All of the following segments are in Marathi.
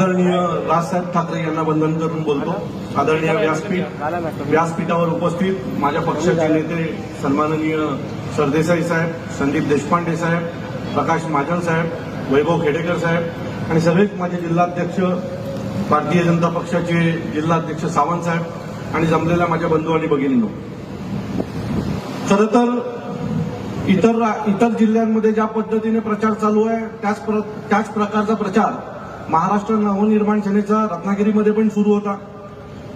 आदरणीय राजसाहेब ठाकरे यांना वंदन करून बोलतो. आदरणीय व्यासपीठ व्यासपीठावर उपस्थित माझ्या पक्षाचे नेते सन्माननीय सरदेसाई साहेब संदीप देशपांडे साहेब प्रकाश महाजन साहेब वैभव खेडेकर साहेब आणि सगळेच माझे जिल्हाध्यक्ष भारतीय जनता पक्षाचे जिल्हाध्यक्ष सावंत साहेब आणि जमलेल्या माझ्या बंधू आणि भगिनींनो. खरं तर इतर रा- इतर जिल्ह्यांमध्ये ज्या पद्धतीने प्रचार चालू आहे त्याच प्र- त्याच प्रकारचा प्रचार महाराष्ट्र नवनिर्माण सेनेचा रत्नागिरीमध्ये पण सुरू होता.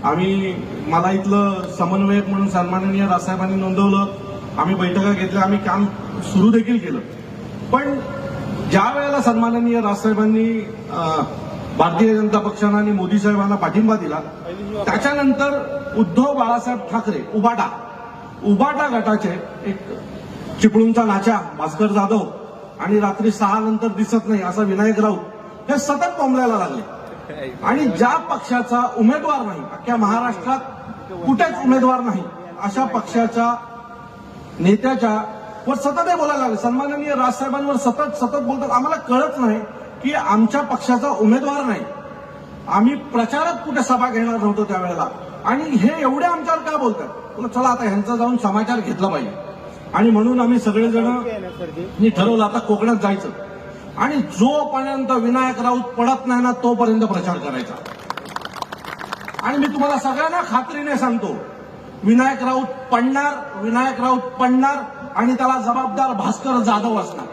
आम्ही मला इथलं समन्वयक म्हणून सन्माननीय राजसाहेबांनी नोंदवलं. आम्ही बैठका घेतल्या आम्ही काम सुरू देखील केलं. पण ज्या वेळेला सन्माननीय राजसाहेबांनी भारतीय जनता पक्षानं आणि मोदी साहेबांना पाठिंबा दिला त्याच्यानंतर उद्धव बाळासाहेब ठाकरे उबाटा उबाटा गटाचे एक चिपळूणचा नाचा भास्कर जाधव आणि रात्री सहा नंतर दिसत नाही असा विनायक राऊत हे सतत कोंबलायला लागले. आणि ज्या पक्षाचा उमेदवार नाही अख्ख्या महाराष्ट्रात कुठेच उमेदवार नाही अशा पक्षाच्या नेत्याच्या वर सतत हे बोलायला लागले. सन्माननीय राजसाहेबांवर सतत सतत बोलतात. आम्हाला कळत नाही की आमच्या पक्षाचा उमेदवार नाही. आम्ही प्रचारात कुठे सभा घेणार नव्हतो त्यावेळेला. आणि हे एवढे आमच्यावर का बोलतात? चला आता ह्यांचा जाऊन समाचार घेतला पाहिजे. आणि म्हणून आम्ही सगळेजण मी ठरवलं आता कोकणात जायचं. आणि जोपर्यंत विनायक राऊत पडत नाही ना तोपर्यंत प्रचार करायचा. आणि मी तुम्हाला सगळ्यांना खात्रीने सांगतो विनायक राऊत पडणार विनायक राऊत पडणार आणि त्याला जबाबदार भास्कर जाधव असणार.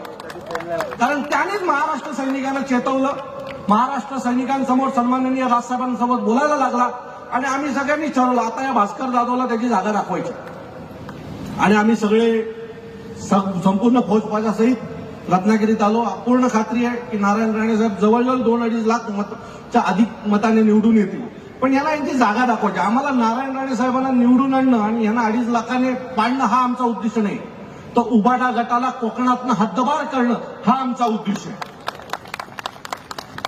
कारण त्यानेच महाराष्ट्र सैनिकांना चेतवलं. महाराष्ट्र सैनिकांसमोर सन्माननीय राजसाहेबांसोबत बोलायला लागला. आणि आम्ही सगळ्यांनी ठरवलं आता या भास्कर जाधवला त्याची जागा दाखवायची. आणि आम्ही सगळे संपूर्ण फौजफाजा सहित रत्नागिरीत आलो. पूर्ण खात्री आहे की नारायण राणे साहेब जवळजवळ दोन अडीच लाख मतच्या अधिक मताने निवडून येतील. पण याला यांची जागा दाखवायची. आम्हाला नारायण राणे साहेबांना निवडून आणणं आणि यांना अडीच लाखाने पाडणं हा आमचा उद्देश नाही. तर उबाडा गटाला कोकणातनं हद्दबार करणं हा आमचा उद्देश आहे.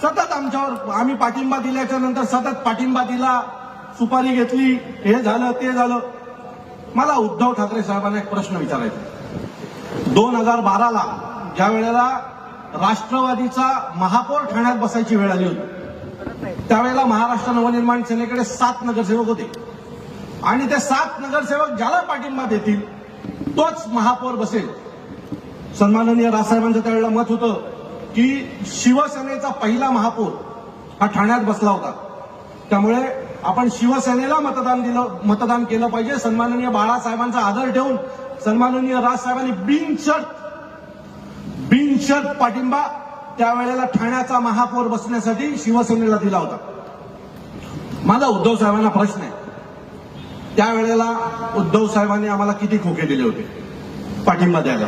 सतत आमच्यावर आम्ही पाठिंबा दिल्याच्या नंतर सतत पाठिंबा दिला सुपारी घेतली हे झालं ते झालं. मला उद्धव ठाकरे साहेबांना एक प्रश्न विचारायचा दोन हजार बाराला ज्या वेळेला राष्ट्रवादीचा महापौर ठाण्यात बसायची वेळ आली होती. त्यावेळेला महाराष्ट्र नवनिर्माण सेनेकडे सात नगरसेवक होते. आणि ते सात नगरसेवक ज्याला पाठिंबा देतील तोच महापौर बसेल. सन्माननीय राजसाहेबांचं त्यावेळेला मत होतं की शिवसेनेचा पहिला महापौर हा ठाण्यात बसला होता. त्यामुळे आपण शिवसेनेला मतदान दिलं मतदान केलं पाहिजे. सन्माननीय बाळासाहेबांचा आदर ठेवून सन्माननीय राजसाहेबांनी बिनशर्त बिनशर्त पाठिंबा त्यावेळेला ठाण्याचा महापौर बसण्यासाठी शिवसेनेला दिला होता. माझा उद्धव साहेबांना प्रश्न आहे. त्यावेळेला उद्धव साहेबांनी आम्हाला किती खोके दिले होते? पाठिंबा द्यायला.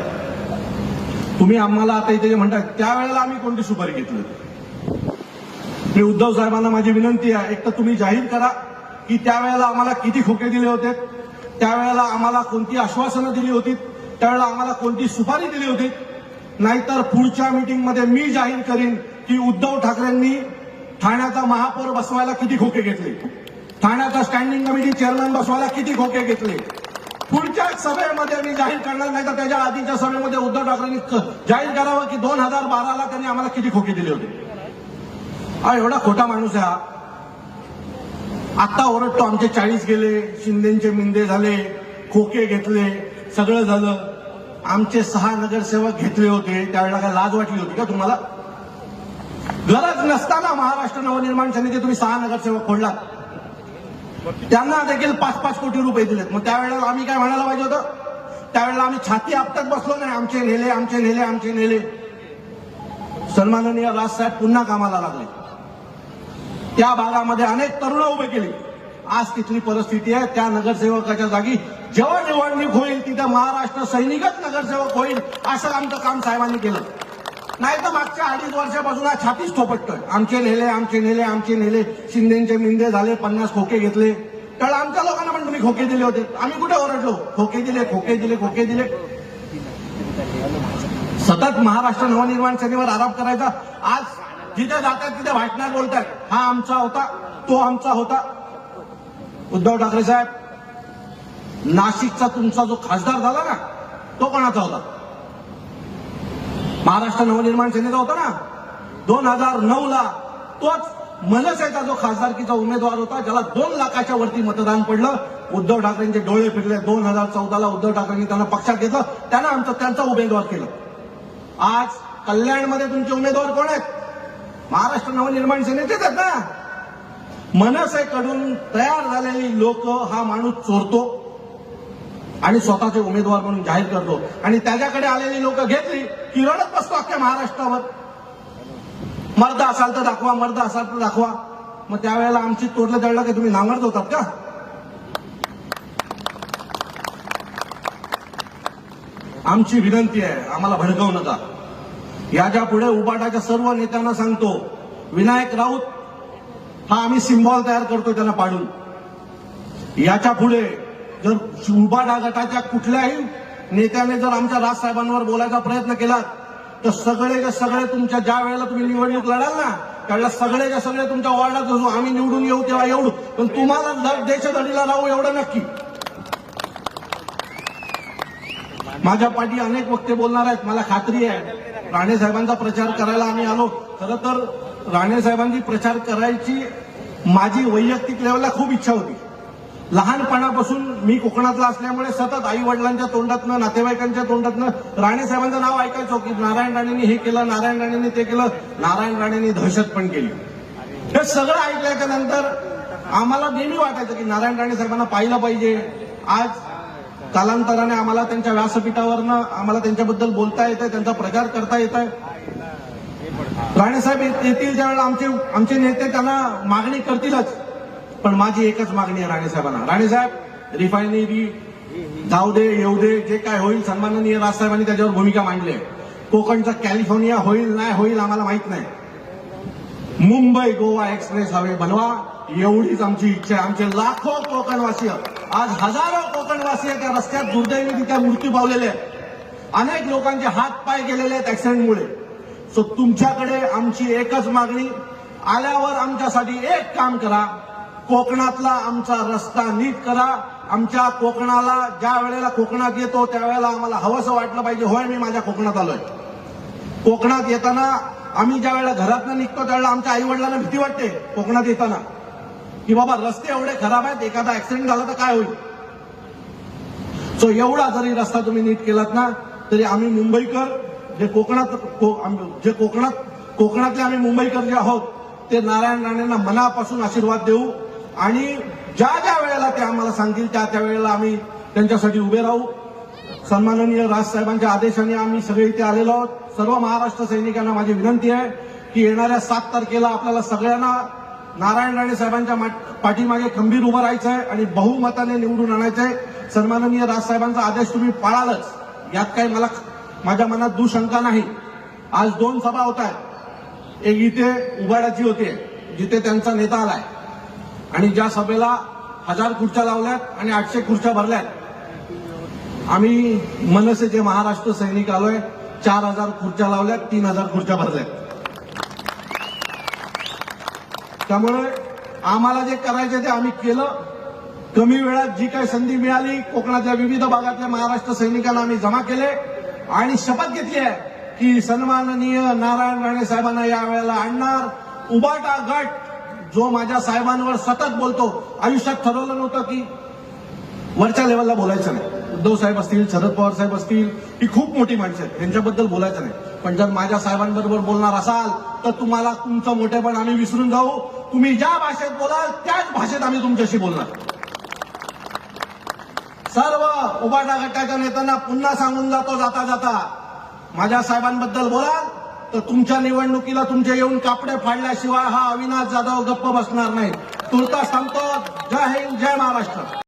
तुम्ही आम्हाला आता इथे म्हणता त्यावेळेला आम्ही कोणती सुपारी घेतली मी उद्धव साहेबांना माझी विनंती आहे एक तर तुम्ही जाहीर करा की त्यावेळेला आम्हाला किती खोके दिले होते? त्यावेळेला आम्हाला कोणती आश्वासनं दिली होती? त्यावेळेला आम्हाला कोणती सुपारी दिली होती? नाहीतर पुढच्या मीटिंगमध्ये मी जाहीर करीन की उद्धव ठाकरेंनी ठाण्याचा महापौर बसवायला किती खोके घेतले? ठाण्याचा स्टँडिंग कमिटी चेअरमॅन बसवायला किती खोके घेतले? पुढच्या सभेमध्ये मी जाहीर करणार नाही तर त्याच्या आधीच्या सभेमध्ये उद्धव ठाकरेंनी जाहीर करावं की दोन हजार बाराला त्यांनी आम्हाला किती खोके दिले होते? हा एवढा खोटा माणूस आहे हा. आत्ता ओरडतो आमचे चाळीस गेले शिंदेचे मिंदे झाले खोके घेतले सगळं झालं. आमचे सहा नगरसेवक घेतले होते. त्यावेळेला काय लाज वाटली होती का तुम्हाला? गरज नसताना महाराष्ट्र नवनिर्माण समिती तुम्ही सहा नगरसेवक फोडलात. त्यांना देखील पाच पाच कोटी रुपये दिलेत. मग त्यावेळेला आम्ही काय म्हणायला पाहिजे होतं? त्यावेळेला आम्ही छाती आपटत बसलो नाही. आमचे नेले आमचे नेले आमचे नेले. सन्माननीय राजसाहेब पुन्हा कामाला लागले. त्या भागामध्ये अनेक तरुण उभे केली. आज तिथली परिस्थिती आहे. त्या नगरसेवकाच्या जागी जेव्हा निवडणूक होईल तिथे महाराष्ट्र सैनिकच नगरसेवक होईल असं आमचं काम साहेबांनी केलं. नाही तर मागच्या अडीच वर्षापासून हा छातीच थोपटतोय. आमचे नेले आमचे नेले आमचे नेले. शिंदेचे मिंदे झाले पन्नास खोके घेतले. तर आमच्या लोकांना पण तुम्ही खोके दिले होते. आम्ही कुठे ओरडलो? खोके दिले खोके दिले खोके दिले. सतत महाराष्ट्र नवनिर्माण सेनेवर आरोप करायचा. आज जिथे जातात तिथे भाषणात बोलतात. हा आमचा होता तो आमचा होता. उद्धव ठाकरे साहेब नाशिकचा तुमचा जो खासदार झाला ना तो कोणाचा होता? महाराष्ट्र नवनिर्माण सेनेचा होता ना? दोन हजार नऊ ला तोच मनसेचा जो खासदारकीचा उमेदवार होता ज्याला दोन लाखाच्या वरती मतदान पडलं. उद्धव ठाकरेंचे डोळे फिरले. दोन हजार चौदाला उद्धव ठाकरेंनी त्यांना पक्षात घेतलं. त्यानं आमचं त्यांचा उमेदवार केलं. आज कल्याणमध्ये तुमचे उमेदवार कोण आहेत? महाराष्ट्र नवनिर्माण सेनेचेच आहेत ना? मनसेकडून तयार झालेली लोक हा माणूस चोरतो आणि स्वतःचे उमेदवार म्हणून जाहीर करतो. आणि त्याच्याकडे आलेली लोक घेतली की रडत बसतो अख्ख्या महाराष्ट्रावर. मर्द असाल तर दाखवा मर्द असाल तर दाखवा. मग त्यावेळेला आमची तोडलं दळलं की तुम्ही नांगरत होतात का? आमची विनंती आहे आम्हाला भडकवू नका. याच्यापुढे उबाटाच्या सर्व नेत्यांना सांगतो विनायक राऊत हा आम्ही सिम्बॉल तयार करतो त्यांना पाडून. याच्यापुढे जर उभा गटाच्या कुठल्याही नेत्याने जर आमच्या राजसाहेबांवर बोलायचा प्रयत्न केला तर सगळेचे सगळे तुमच्या ज्या वेळेला तुम्ही निवडणूक लढाल ना त्यावेळेला सगळेचे सगळे तुमच्या वॉर्डात असू आम्ही निवडून येऊ तेव्हा एवढू. पण तुम्हाला देशधडीला राहू एवढं नक्की. माझ्या पाठी अनेक वक्ते बोलणार आहेत मला खात्री आहे. राणे साहेबांचा प्रचार करायला आम्ही आलो. खरं तर राणेसाहेबांनी प्रचार करायची माझी वैयक्तिक लेवलला खूप इच्छा होती. लहानपणापासून मी कोकणातला असल्यामुळे सतत आई वडिलांच्या तोंडातनं नातेवाईकांच्या तोंडातनं राणे साहेबांचं नाव ऐकायचो की नारायण राणेंनी हे केलं नारायण राणेंनी ते केलं नारायण राणेंनी दहशत पण केली. हे सगळं ऐकल्याच्या नंतर आम्हाला नेहमी वाटायचं की नारायण राणे साहेबांना पाहिलं पाहिजे. आज कालांतराने आम्हाला त्यांच्या व्यासपीठावरनं आम्हाला त्यांच्याबद्दल बोलता येत आहे त्यांचा प्रचार करता येत आहे राणेसाहेब येतील त्यावेळेला आमचे आमचे नेते त्यांना मागणी करतीलच. पण माझी एकच मागणी आहे राणेसाहेबांना राणेसाहेब रिफायनरी जाऊ दे येऊ दे जे काय होईल सन्माननीय राजसाहेबांनी त्याच्यावर भूमिका मांडली आहे. कोकणचा कॅलिफोर्निया होईल नाही होईल आम्हाला माहीत नाही. मुंबई गोवा एक्सप्रेस हवे बनवा. एवढीच आमची इच्छा आहे. आमचे लाखो कोकणवासीय आज हजारो कोकणवासीय त्या रस्त्यात. दुर्दैवी त्या मृत्यू पावलेले आहेत. अनेक लोकांचे हात पाय गेलेले आहेत ऍक्सिडेंटमुळे सो तुमच्याकडे आमची एकच मागणी आल्यावर आमच्यासाठी एक काम करा कोकणातला आमचा रस्ता नीट करा. आमच्या कोकणाला ज्या वेळेला कोकणात येतो त्यावेळेला आम्हाला हवंसं वाटलं पाहिजे होय मी माझ्या कोकणात आलोय. कोकणात येताना आम्ही ज्या वेळेला घरातनं निघतो त्यावेळेला आमच्या आई वडिलांना भीती वाटते कोकणात येताना. की बाबा रस्ते एवढे खराब आहेत एखादा ऍक्सिडेंट झाला तर काय होईल? सो एवढा जरी रस्ता तुम्ही नीट केलात ना तरी आम्ही मुंबईकर जे कोकणात को- जे कोकणात कोकणातले आम्ही मुंबईकर जे आहोत ते नारायण राणेंना मनापासून आशीर्वाद देऊ. आणि ज्या ज्या वेळेला ते आम्हाला सांगतील त्या त्या वेळेला आम्ही त्यांच्यासाठी उभे राहू. सन्माननीय राजसाहेबांच्या आदेशाने आम्ही सगळे इथे आलेलो आहोत. सर्व महाराष्ट्र सैनिकांना माझी विनंती आहे की येणाऱ्या सात तारखेला आपल्याला सगळ्यांना नारायण राणे साहेबांच्या पाठीमागे खंबीर उभं राहायचं आहे आणि बहुमताने निवडून आणायचं आहे सन्माननीय राजसाहेबांचा आदेश तुम्ही पाळालच. यात काही मला माझ्या मनात दुशंका नाही. आज दोन सभा होत आहेत एक इथे उघाड्याची होती जिथे त्यांचा नेता आलाय. आणि ज्या सभेला हजार खुर्च्या लावल्यात आणि आठशे खुर्च्या भरल्यात. आम्ही मनसेचे महाराष्ट्र सैनिक आलोय चार हजार खुर्च्या लावल्यात तीन हजार खुर्च्या भरल्यात. त्यामुळे आम्हाला जे करायचे ते आम्ही केलं. कमी वेळात जी काही संधी मिळाली कोकणातल्या विविध भागातल्या महाराष्ट्र सैनिकांना आम्ही जमा केले. आणि शपथ घेतली आहे की सन्माननीय नारायण राणे साहेबांना या वेळेला आणणार. उबाटा गट जो माझ्या साहेबांवर सतत बोलतो आयुष्यात ठरवलं नव्हतं की वरच्या लेवलला बोलायचं नाही. उद्धव साहेब असतील शरद पवार साहेब असतील ही खूप मोठी माणसं आहेत त्यांच्याबद्दल बोलायचं नाही. पण जर माझ्या साहेबांबरोबर बोलणार असाल तर तुम्हाला तुमचं मोठेपण आम्ही विसरून जाऊ. तुम्ही ज्या भाषेत बोलाल त्याच भाषेत आम्ही तुमच्याशी बोलणार. सर्व उबाटा गटाच्या नेत्यांना पुन्हा सांगून जातो जाता जाता. माझ्या साहेबांबद्दल बोलाल तर तुमच्या निवडणुकीला तुमचे येऊन कापडे फाडल्याशिवाय हा अविनाश जाधव गप्प बसणार नाही. तुर्तास सांगतो जय हिंद जय महाराष्ट्र.